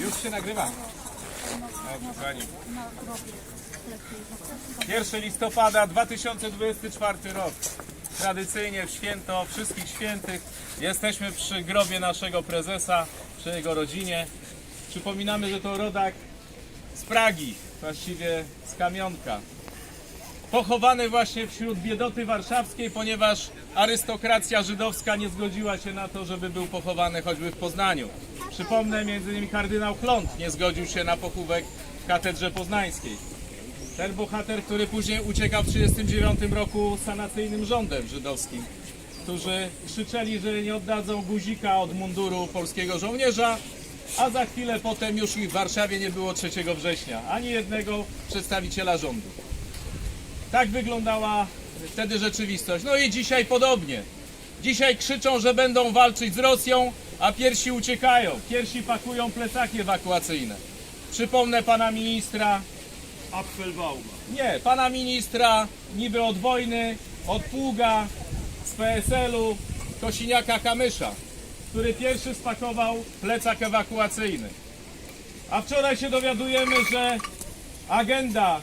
Już się nagrywa. No. 1 listopada 2024 rok. Tradycyjnie w święto wszystkich świętych jesteśmy przy grobie naszego prezesa, przy jego rodzinie. Przypominamy, że to rodak z Pragi, właściwie z Kamionka. Pochowany właśnie wśród biedoty warszawskiej, ponieważ arystokracja żydowska nie zgodziła się na to, żeby był pochowany choćby w Poznaniu. Przypomnę, m.in. kardynał Chląd nie zgodził się na pochówek w katedrze poznańskiej. Ten bohater, który później uciekał w 1939 roku sanacyjnym rządem żydowskim, którzy krzyczeli, że nie oddadzą guzika od munduru polskiego żołnierza, a za chwilę potem już ich w Warszawie nie było 3 września, ani jednego przedstawiciela rządu. Tak wyglądała wtedy rzeczywistość. No i dzisiaj podobnie. Dzisiaj krzyczą, że będą walczyć z Rosją, a piersi uciekają. Piersi pakują plecaki ewakuacyjne. Przypomnę pana ministra, Apfelbauma. nie, pana ministra niby od wojny, od pługa, z PSL-u, Kosiniaka Kamysza, który pierwszy spakował plecak ewakuacyjny. A wczoraj się dowiadujemy, że agenda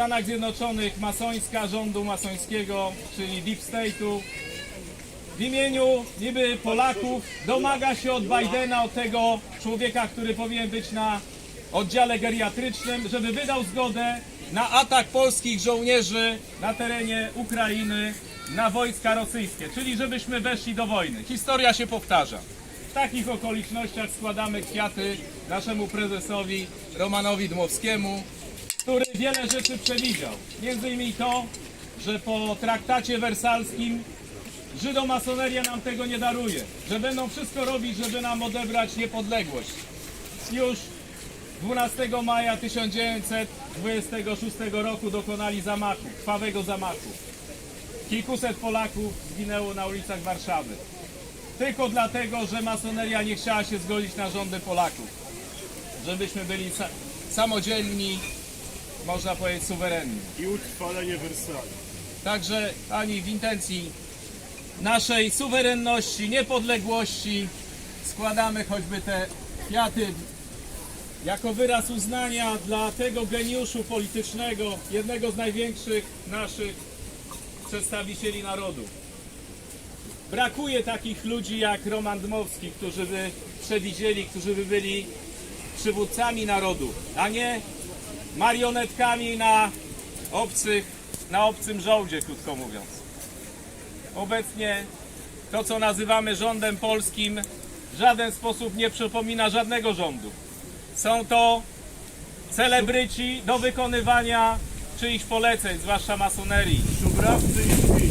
Stanach Zjednoczonych masońska, rządu masońskiego, czyli Deep State'u, w imieniu niby Polaków domaga się od Bidena, od tego człowieka, który powinien być na oddziale geriatrycznym, żeby wydał zgodę na atak polskich żołnierzy na terenie Ukrainy na wojska rosyjskie, czyli żebyśmy weszli do wojny. Historia się powtarza. W takich okolicznościach składamy kwiaty naszemu prezesowi Romanowi Dmowskiemu, który wiele rzeczy przewidział. Między innymi to, że po traktacie wersalskim Żydomasoneria nam tego nie daruje, że będą wszystko robić, żeby nam odebrać niepodległość. Już 12 maja 1926 roku dokonali zamachu, krwawego zamachu. Kilkuset Polaków zginęło na ulicach Warszawy. Tylko dlatego, że masoneria nie chciała się zgodzić na rządy Polaków. Żebyśmy byli sa samodzielni, można powiedzieć suwerenni. I utrwalenie Wersalu. Także ani w intencji naszej suwerenności, niepodległości składamy choćby te kwiaty jako wyraz uznania dla tego geniuszu politycznego, jednego z największych naszych przedstawicieli narodu. Brakuje takich ludzi jak Roman Dmowski, którzy by przewidzieli, którzy by byli przywódcami narodu, a nie marionetkami na obcych, na obcym żołdzie, krótko mówiąc. Obecnie to, co nazywamy rządem polskim, w żaden sposób nie przypomina żadnego rządu. Są to celebryci do wykonywania czyichś poleceń, zwłaszcza masonerii. Szubrawcy i.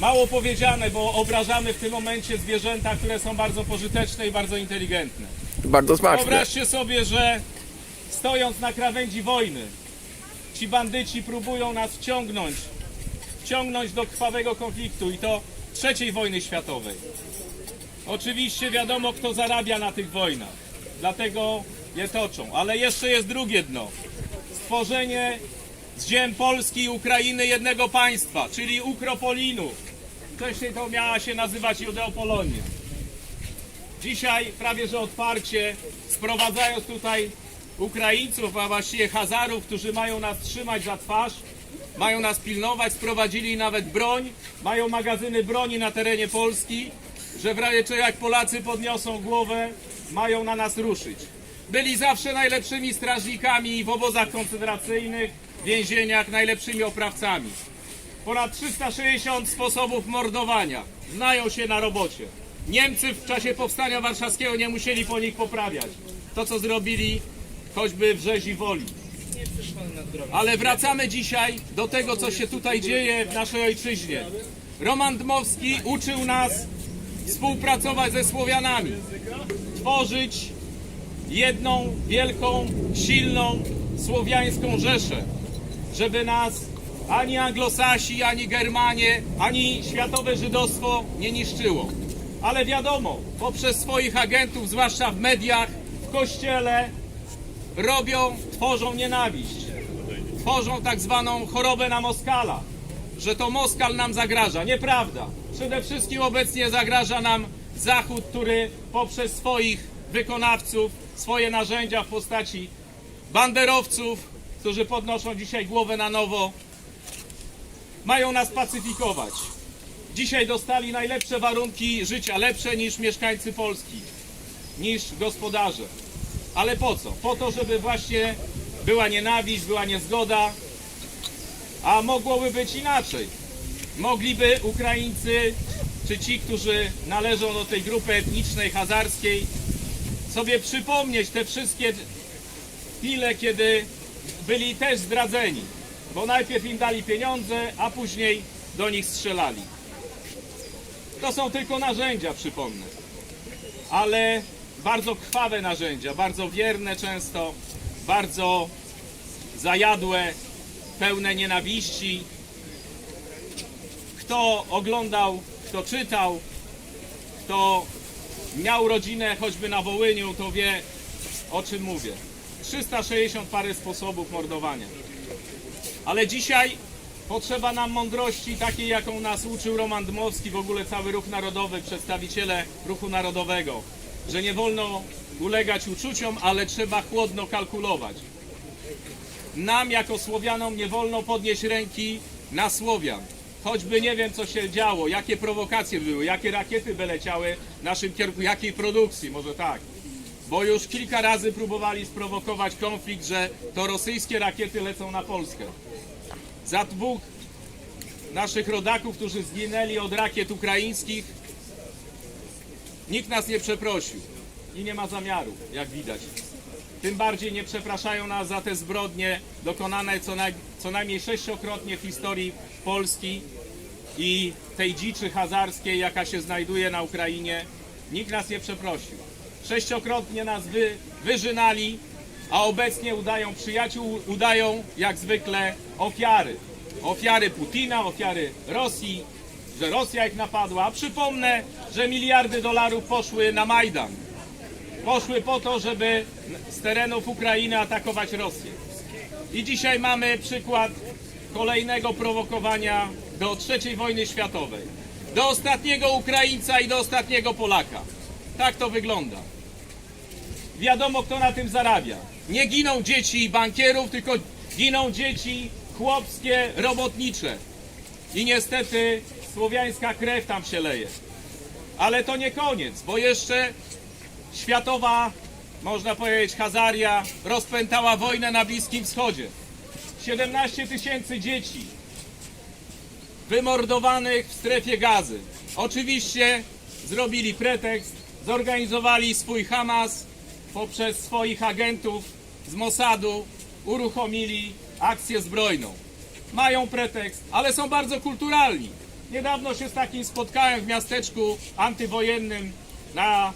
Mało powiedziane, bo obrażamy w tym momencie zwierzęta, które są bardzo pożyteczne i bardzo inteligentne. Bardzo smaczne. Wyobraźcie sobie, że stojąc na krawędzi wojny, ci bandyci próbują nas wciągnąć, wciągnąć do krwawego konfliktu i to trzeciej wojny światowej. Oczywiście wiadomo, kto zarabia na tych wojnach, dlatego je toczą. Ale jeszcze jest drugie dno. Stworzenie z ziem Polski i Ukrainy jednego państwa, czyli Ukropolinu. Wcześniej to miała się nazywać Judeopolonia. Dzisiaj prawie że otwarcie sprowadzając tutaj Ukraińców, a właściwie Hazarów, którzy mają nas trzymać za twarz, mają nas pilnować, sprowadzili nawet broń, mają magazyny broni na terenie Polski, że w razie czego jak Polacy podniosą głowę, mają na nas ruszyć. Byli zawsze najlepszymi strażnikami w obozach koncentracyjnych, więzieniach, najlepszymi oprawcami. Ponad 360 sposobów mordowania. Znają się na robocie. Niemcy w czasie powstania warszawskiego nie musieli po nich poprawiać. To, co zrobili choćby w rzezi woli. Ale wracamy dzisiaj do tego, co się tutaj dzieje w naszej ojczyźnie. Roman Dmowski uczył nas współpracować ze Słowianami, tworzyć jedną wielką, silną słowiańską rzeszę, żeby nas ani anglosasi, ani Germanie, ani światowe żydostwo nie niszczyło. Ale wiadomo, poprzez swoich agentów, zwłaszcza w mediach, w kościele, robią, tworzą nienawiść. Tworzą tak zwaną chorobę na Moskala, że to Moskal nam zagraża. Nieprawda. Przede wszystkim obecnie zagraża nam Zachód, który poprzez swoich wykonawców swoje narzędzia w postaci banderowców, którzy podnoszą dzisiaj głowę na nowo. Mają nas pacyfikować. Dzisiaj dostali najlepsze warunki życia, lepsze niż mieszkańcy Polski, niż gospodarze. Ale po co? Po to, żeby właśnie była nienawiść, była niezgoda, a mogłoby być inaczej. Mogliby Ukraińcy, czy ci, którzy należą do tej grupy etnicznej hazarskiej, sobie przypomnieć te wszystkie chwile, kiedy byli też zdradzeni. Bo najpierw im dali pieniądze, a później do nich strzelali. To są tylko narzędzia, przypomnę. Ale bardzo krwawe narzędzia, bardzo wierne często, bardzo zajadłe, pełne nienawiści. Kto oglądał, kto czytał, kto miał rodzinę choćby na Wołyniu, to wie o czym mówię. 360 parę sposobów mordowania. Ale dzisiaj potrzeba nam mądrości takiej, jaką nas uczył Roman Dmowski, w ogóle cały ruch narodowy, przedstawiciele ruchu narodowego, że nie wolno ulegać uczuciom, ale trzeba chłodno kalkulować. Nam jako Słowianom nie wolno podnieść ręki na Słowian. Choćby nie wiem, co się działo, jakie prowokacje były, jakie rakiety by leciały w naszym kierunku, jakiej produkcji, może tak. Bo już kilka razy próbowali sprowokować konflikt, że to rosyjskie rakiety lecą na Polskę. Za dwóch naszych rodaków, którzy zginęli od rakiet ukraińskich, nikt nas nie przeprosił i nie ma zamiaru, jak widać. Tym bardziej nie przepraszają nas za te zbrodnie dokonane co, naj, co najmniej sześciokrotnie w historii Polski i tej dziczy hazarskiej, jaka się znajduje na Ukrainie. Nikt nas nie przeprosił. Sześciokrotnie nas wy, wyżynali, a obecnie udają przyjaciół, udają jak zwykle ofiary. Ofiary Putina, ofiary Rosji, że Rosja ich napadła. Przypomnę, że miliardy dolarów poszły na Majdan poszły po to, żeby z terenów Ukrainy atakować Rosję. I dzisiaj mamy przykład kolejnego prowokowania do III wojny światowej. Do ostatniego Ukraińca i do ostatniego Polaka. Tak to wygląda. Wiadomo, kto na tym zarabia. Nie giną dzieci bankierów, tylko giną dzieci chłopskie, robotnicze. I niestety słowiańska krew tam się leje. Ale to nie koniec, bo jeszcze światowa, można powiedzieć, Hazaria rozpętała wojnę na Bliskim Wschodzie. 17 tysięcy dzieci wymordowanych w strefie gazy. Oczywiście zrobili pretekst, zorganizowali swój Hamas poprzez swoich agentów z Mossadu, uruchomili akcję zbrojną. Mają pretekst, ale są bardzo kulturalni. Niedawno się z takim spotkałem w miasteczku antywojennym na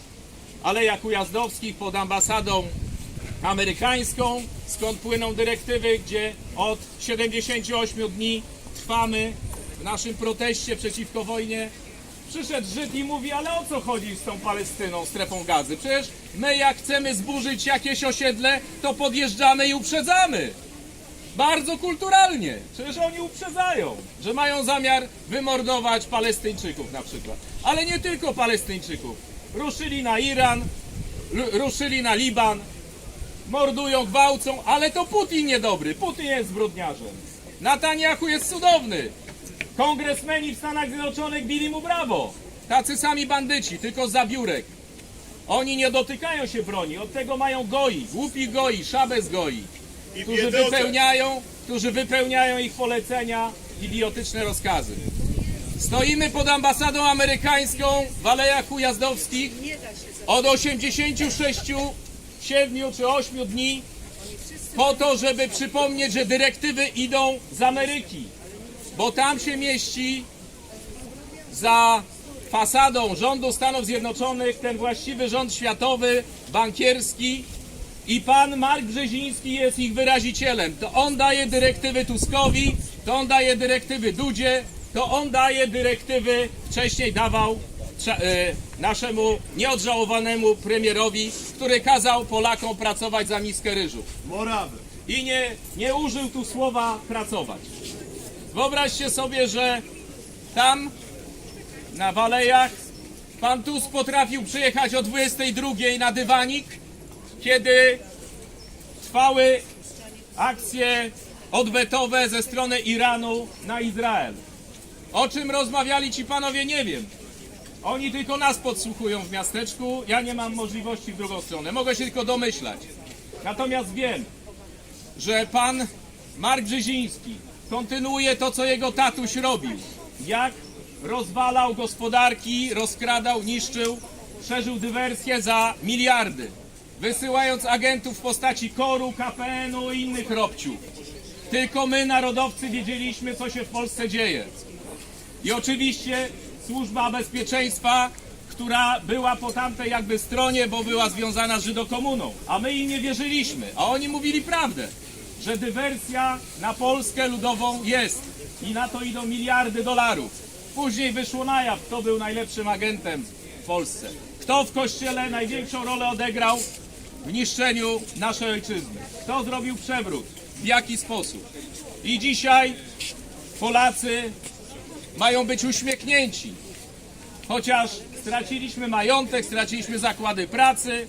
Alejach Ujazdowskich pod ambasadą amerykańską, skąd płyną dyrektywy, gdzie od 78 dni trwamy w naszym proteście przeciwko wojnie. Przyszedł Żyd i mówi, ale o co chodzi z tą Palestyną, strefą gazy? Przecież my jak chcemy zburzyć jakieś osiedle, to podjeżdżamy i uprzedzamy. Bardzo kulturalnie. Przecież oni uprzedzają, że mają zamiar wymordować Palestyńczyków na przykład. Ale nie tylko Palestyńczyków. Ruszyli na Iran, ruszyli na Liban, mordują, gwałcą, ale to Putin niedobry. Putin jest zbrodniarzem. Netanyahu jest cudowny. Kongresmeni w Stanach Zjednoczonych bili mu brawo. Tacy sami bandyci, tylko za biurek. Oni nie dotykają się broni, od tego mają goi, głupi goi, szabes goi którzy wypełniają, którzy wypełniają ich polecenia, idiotyczne rozkazy. Stoimy pod ambasadą amerykańską w Alejach Ujazdowskich od 86, 7 czy 8 dni po to, żeby przypomnieć, że dyrektywy idą z Ameryki, bo tam się mieści za fasadą rządu Stanów Zjednoczonych ten właściwy rząd światowy, bankierski i pan Mark Brzeziński jest ich wyrazicielem. To on daje dyrektywy Tuskowi, to on daje dyrektywy Dudzie, to on daje dyrektywy, wcześniej dawał e, naszemu nieodżałowanemu premierowi, który kazał Polakom pracować za miskę ryżu Morawy. i nie, nie użył tu słowa pracować. Wyobraźcie sobie, że tam na Walejach pan Tusk potrafił przyjechać o 22 na dywanik kiedy trwały akcje odwetowe ze strony Iranu na Izrael. O czym rozmawiali ci panowie, nie wiem. Oni tylko nas podsłuchują w miasteczku, ja nie mam możliwości w drugą stronę. Mogę się tylko domyślać. Natomiast wiem, że pan Mark Brzeziński kontynuuje to, co jego tatuś robił. Jak rozwalał gospodarki, rozkradał, niszczył, szerzył dywersję za miliardy, wysyłając agentów w postaci KOR-u, KPN-u i innych robciów. Tylko my, narodowcy, wiedzieliśmy, co się w Polsce dzieje. I oczywiście służba bezpieczeństwa, która była po tamtej jakby stronie, bo była związana z Żydokomuną. A my im nie wierzyliśmy, a oni mówili prawdę, że dywersja na Polskę ludową jest i na to idą miliardy dolarów. Później wyszło na jaw, kto był najlepszym agentem w Polsce. Kto w kościele największą rolę odegrał w niszczeniu naszej ojczyzny. Kto zrobił przewrót, w jaki sposób. I dzisiaj Polacy mają być uśmiechnięci. Chociaż straciliśmy majątek, straciliśmy zakłady pracy,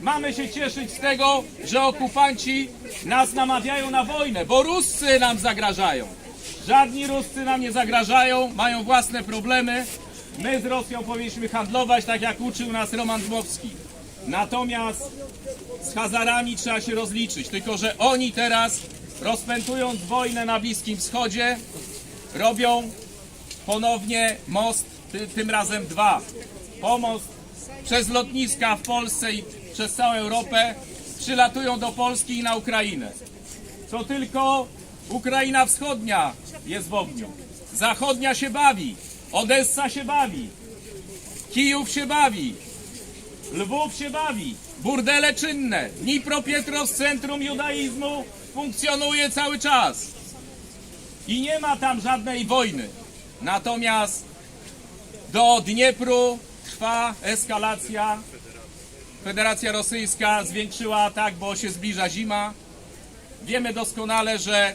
mamy się cieszyć z tego, że okupanci nas namawiają na wojnę, bo Ruscy nam zagrażają. Żadni Ruscy nam nie zagrażają, mają własne problemy. My z Rosją powinniśmy handlować, tak jak uczył nas Roman Dmowski. Natomiast z Hazarami trzeba się rozliczyć, tylko że oni teraz, rozpętując wojnę na Bliskim Wschodzie, robią ponownie most, ty, tym razem dwa. Pomost przez lotniska w Polsce i przez całą Europę przylatują do Polski i na Ukrainę. Co tylko Ukraina Wschodnia jest w ogniu. Zachodnia się bawi, Odessa się bawi, Kijów się bawi, Lwów się bawi, burdele czynne, Dnipropietrow, centrum judaizmu, funkcjonuje cały czas. I nie ma tam żadnej wojny. Natomiast do Dniepru trwa eskalacja. Federacja Rosyjska zwiększyła atak, bo się zbliża zima. Wiemy doskonale, że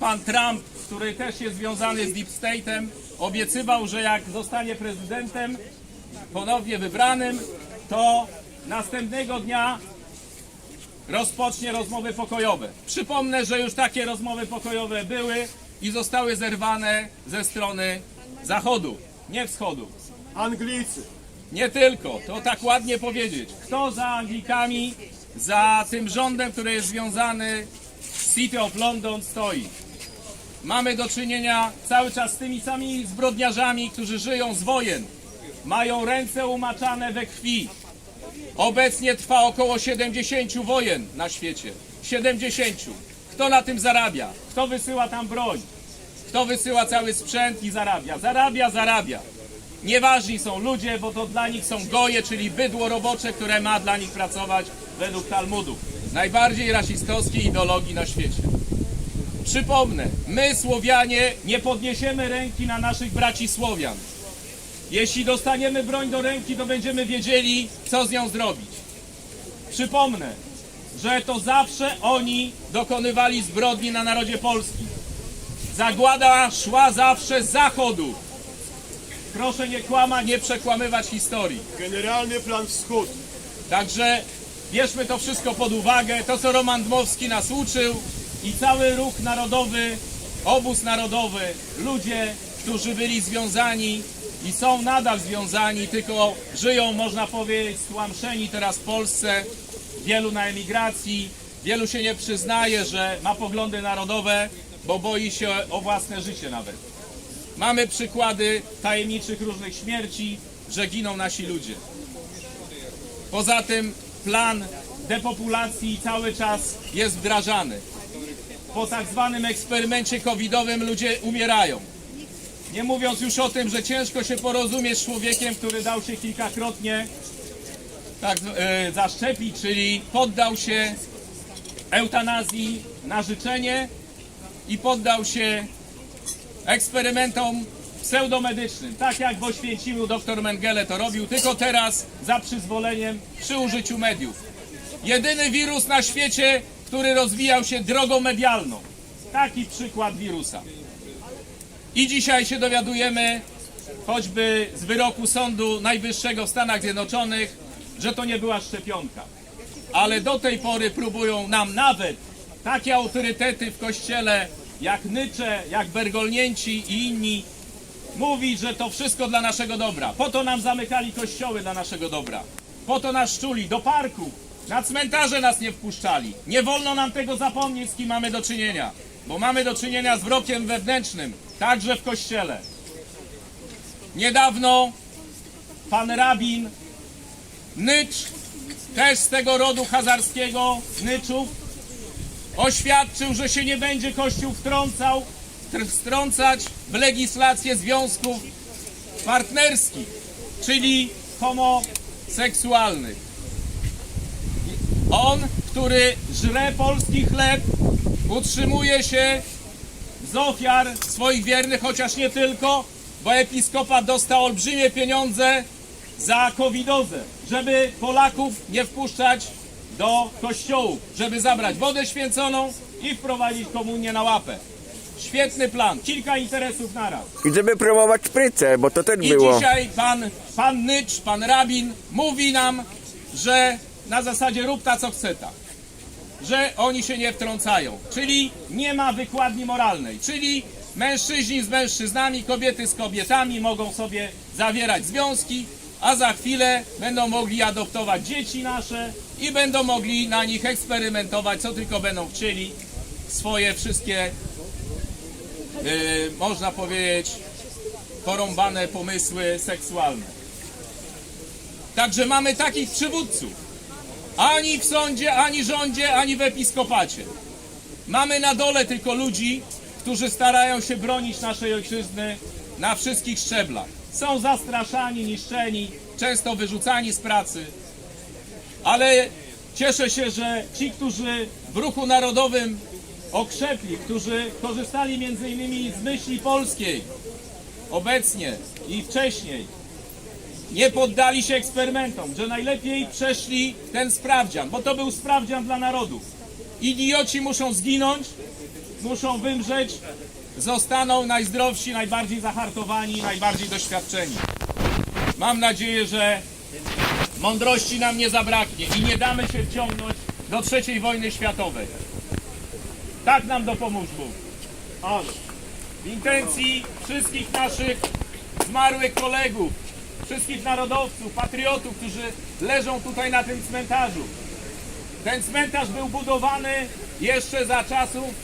pan Trump, który też jest związany z Deep State'em, obiecywał, że jak zostanie prezydentem ponownie wybranym, to następnego dnia rozpocznie rozmowy pokojowe. Przypomnę, że już takie rozmowy pokojowe były i zostały zerwane ze strony Zachodu, nie Wschodu. Anglicy. Nie tylko, to tak ładnie powiedzieć. Kto za Anglikami, za tym rządem, który jest związany z City of London stoi? Mamy do czynienia cały czas z tymi samymi zbrodniarzami, którzy żyją z wojen. Mają ręce umaczane we krwi. Obecnie trwa około 70 wojen na świecie. 70. Kto na tym zarabia? Kto wysyła tam broń? Kto wysyła cały sprzęt i zarabia? Zarabia, zarabia. Nieważni są ludzie, bo to dla nich są goje, czyli bydło robocze, które ma dla nich pracować według Talmudu. Najbardziej rasistowskiej ideologii na świecie. Przypomnę, my Słowianie nie podniesiemy ręki na naszych braci Słowian. Jeśli dostaniemy broń do ręki, to będziemy wiedzieli, co z nią zrobić. Przypomnę, że to zawsze oni dokonywali zbrodni na narodzie polskim. Zagłada szła zawsze z zachodu. Proszę nie kłamać, nie przekłamywać historii. Generalny plan wschód. Także bierzmy to wszystko pod uwagę, to co Roman Dmowski nas uczył i cały ruch narodowy, obóz narodowy, ludzie, którzy byli związani i są nadal związani, tylko żyją, można powiedzieć, stłamszeni teraz w Polsce, wielu na emigracji, wielu się nie przyznaje, że ma poglądy narodowe, bo boi się o własne życie nawet. Mamy przykłady tajemniczych różnych śmierci, że giną nasi ludzie. Poza tym plan depopulacji cały czas jest wdrażany. Po tak zwanym eksperymencie covidowym ludzie umierają. Nie mówiąc już o tym, że ciężko się porozumieć z człowiekiem, który dał się kilkakrotnie tak e, zaszczepić, czyli poddał się eutanazji na życzenie i poddał się eksperymentom pseudomedycznym. Tak jak w Oświęcimiu dr Mengele to robił, tylko teraz za przyzwoleniem przy użyciu mediów. Jedyny wirus na świecie, który rozwijał się drogą medialną. Taki przykład wirusa. I dzisiaj się dowiadujemy, choćby z wyroku Sądu Najwyższego w Stanach Zjednoczonych, że to nie była szczepionka. ale do tej pory próbują nam nawet takie autorytety w kościele jak Nycze, jak Bergolnięci i inni mówić, że to wszystko dla naszego dobra. Po to nam zamykali kościoły dla naszego dobra. Po to nas czuli do parku. Na cmentarze nas nie wpuszczali. Nie wolno nam tego zapomnieć, z kim mamy do czynienia. Bo mamy do czynienia z wrokiem wewnętrznym, także w kościele. Niedawno pan rabin Nycz, też z tego rodu hazarskiego, Nyczów, oświadczył, że się nie będzie Kościół wtrącał, tr- wtrącać w legislację związków partnerskich, czyli homoseksualnych. On, który żre polski chleb, utrzymuje się z ofiar swoich wiernych, chociaż nie tylko, bo episkopat dostał olbrzymie pieniądze za covidozę, żeby Polaków nie wpuszczać do kościołów, żeby zabrać wodę święconą i wprowadzić komunię na łapę. Świetny plan, kilka interesów naraz. I żeby promować szprycę, bo to też I było. dzisiaj pan, pan Nycz, pan Rabin mówi nam, że na zasadzie rób ta co chce ta. Że oni się nie wtrącają. Czyli nie ma wykładni moralnej. Czyli mężczyźni z mężczyznami, kobiety z kobietami mogą sobie zawierać związki, a za chwilę będą mogli adoptować dzieci nasze i będą mogli na nich eksperymentować, co tylko będą chcieli. Swoje wszystkie, yy, można powiedzieć, porąbane pomysły seksualne. Także mamy takich przywódców. Ani w sądzie, ani rządzie, ani w episkopacie. Mamy na dole tylko ludzi, którzy starają się bronić naszej ojczyzny na wszystkich szczeblach. Są zastraszani, niszczeni, często wyrzucani z pracy. Ale cieszę się, że ci, którzy w ruchu narodowym okrzepli, którzy korzystali między innymi z myśli polskiej, obecnie i wcześniej nie poddali się eksperymentom, że najlepiej przeszli ten sprawdzian, bo to był sprawdzian dla narodu. Idioci muszą zginąć, muszą wymrzeć, zostaną najzdrowsi, najbardziej zahartowani, najbardziej doświadczeni. Mam nadzieję, że mądrości nam nie zabraknie i nie damy się wciągnąć do trzeciej wojny światowej. Tak nam dopomóż Bóg. W intencji wszystkich naszych zmarłych kolegów, wszystkich narodowców, patriotów, którzy leżą tutaj na tym cmentarzu. Ten cmentarz był budowany jeszcze za czasów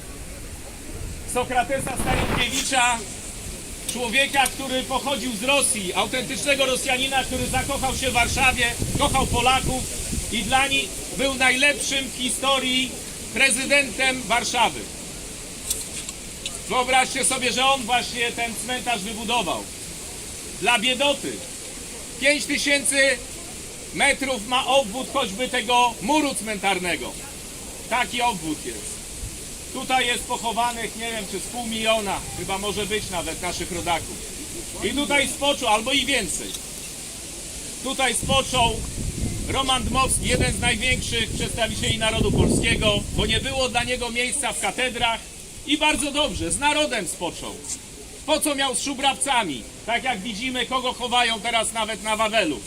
Sokratesa Stajenkiewicza, człowieka, który pochodził z Rosji, autentycznego Rosjanina, który zakochał się w Warszawie, kochał Polaków i dla nich był najlepszym w historii prezydentem Warszawy. Wyobraźcie sobie, że on właśnie ten cmentarz wybudował. Dla biedoty. 5 tysięcy metrów ma obwód choćby tego muru cmentarnego. Taki obwód jest. Tutaj jest pochowanych, nie wiem, czy z pół miliona, chyba może być nawet naszych rodaków. I tutaj spoczął, albo i więcej. Tutaj spoczął Roman Dmowski, jeden z największych przedstawicieli narodu polskiego, bo nie było dla niego miejsca w katedrach i bardzo dobrze, z narodem spoczął. Po co miał z szubrawcami? Tak jak widzimy, kogo chowają teraz nawet na Wawelu.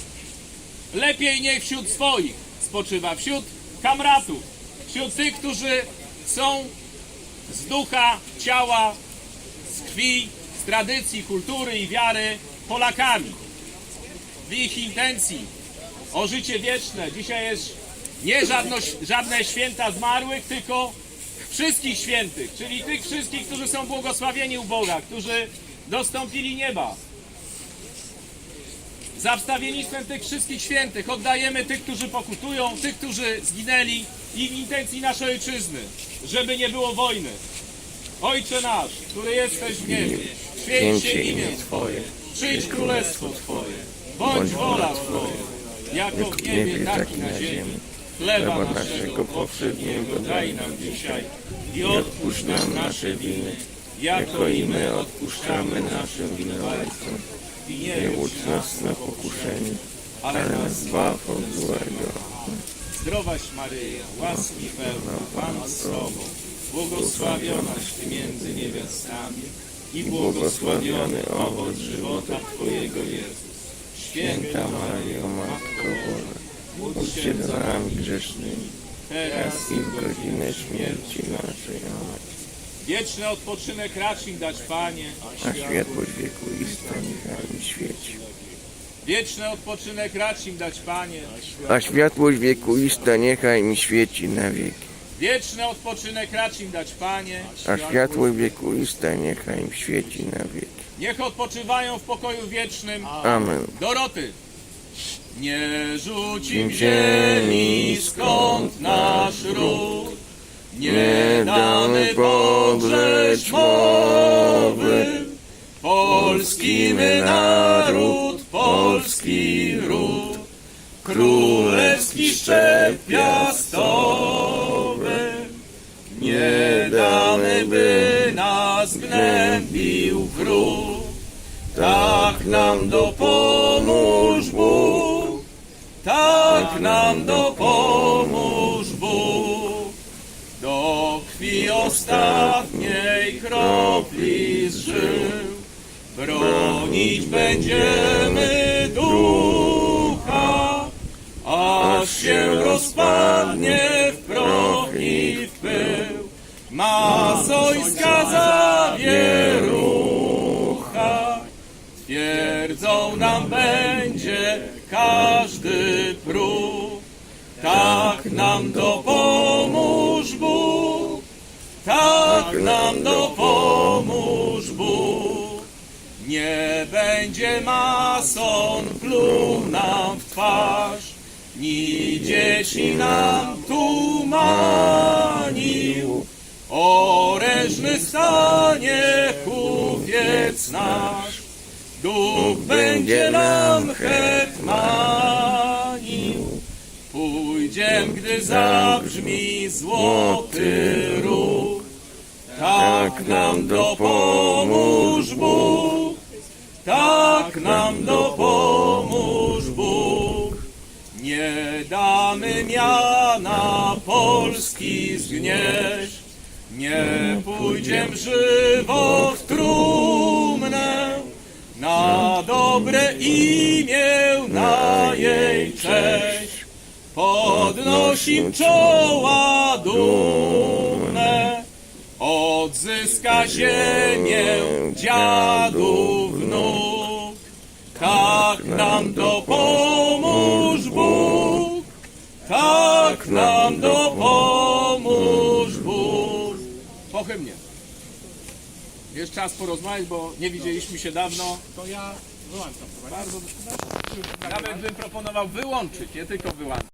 Lepiej niech wśród swoich spoczywa, wśród kamratów, wśród tych, którzy są z ducha, ciała, z krwi, z tradycji, kultury i wiary Polakami. W ich intencji o życie wieczne. Dzisiaj jest nie żadno, żadne święta zmarłych, tylko wszystkich świętych, czyli tych wszystkich, którzy są błogosławieni u Boga, którzy dostąpili nieba. Za wstawiennictwem tych wszystkich świętych oddajemy tych, którzy pokutują, tych, którzy zginęli i w intencji naszej ojczyzny, żeby nie było wojny. Ojcze nasz, który jesteś w niebie, święć się imię Twoje, przyjdź królestwo Twoje, bądź wola Twoja, jako w niebie, tak i na ziemi. Chleba naszego powszedniego daj nam dzisiaj i odpuść nam nasze winy, jako i my odpuszczamy naszym winowajcom. Nie Łódź nas na pokuszenie, ale nas zbaw od złego. Zdrowaś Maryjo, łaski pełna, Pan z Tobą, błogosławionaś Ty między niewiastami i błogosławiony owoc żywota Twojego Jezus. Święta Maryjo, Matko Boża, módl się za nami, grzesznymi, teraz i w godzinę śmierci naszej. Amen. Wieczny odpoczynek racz im dać, Panie. A światłość wiekuista niechaj mi świeci. Wieczny odpoczynek racz im dać, Panie. A światłość wiekuista niechaj mi świeci na wieki. Wieczny odpoczynek racz im dać, Panie. A światłość wiekuista niechaj mi świeci na wieki. Niech odpoczywają w pokoju wiecznym. Amen. Doroty. Nie rzuci Im w ziemi skąd nasz ród. Nie damy podrzeć mowy. Polski my naród, polski ród. Królewski szczep piastowy. Nie damy, by nas gnębił wróg. Tak nam dopomóż Bóg, tak nam dopomóż ostatniej kropli z żył, bronić będziemy ducha, aż się rozpadnie w proch i w pył. Masojska zawierucha, twierdzą nam będzie każdy próg. Tak nam tak nam dopomóż Bóg. Nie będzie mason pluł nam w twarz, ni dzieci nam tumanił. Orężny stanie kupiec nasz, duch będzie nam hetmanił. Pójdziem, gdy zabrzmi złoty róg, tak nam dopomóż Bóg, tak nam dopomóż Bóg. Nie damy miana Polski zgnieść, nie pójdziem żywo w trumnę, na dobre imię, na jej cześć. Podnosim czoła dumne, odzyska ziemię dziadów wnuk. Tak nam dopomóż Bóg, tak nam dopomóż Bóg. Po hymnie. Jest czas porozmawiać, bo nie widzieliśmy się dawno. To ja wyłączam. Bardzo Nawet bym proponował wyłączyć, nie tylko wyłączyć.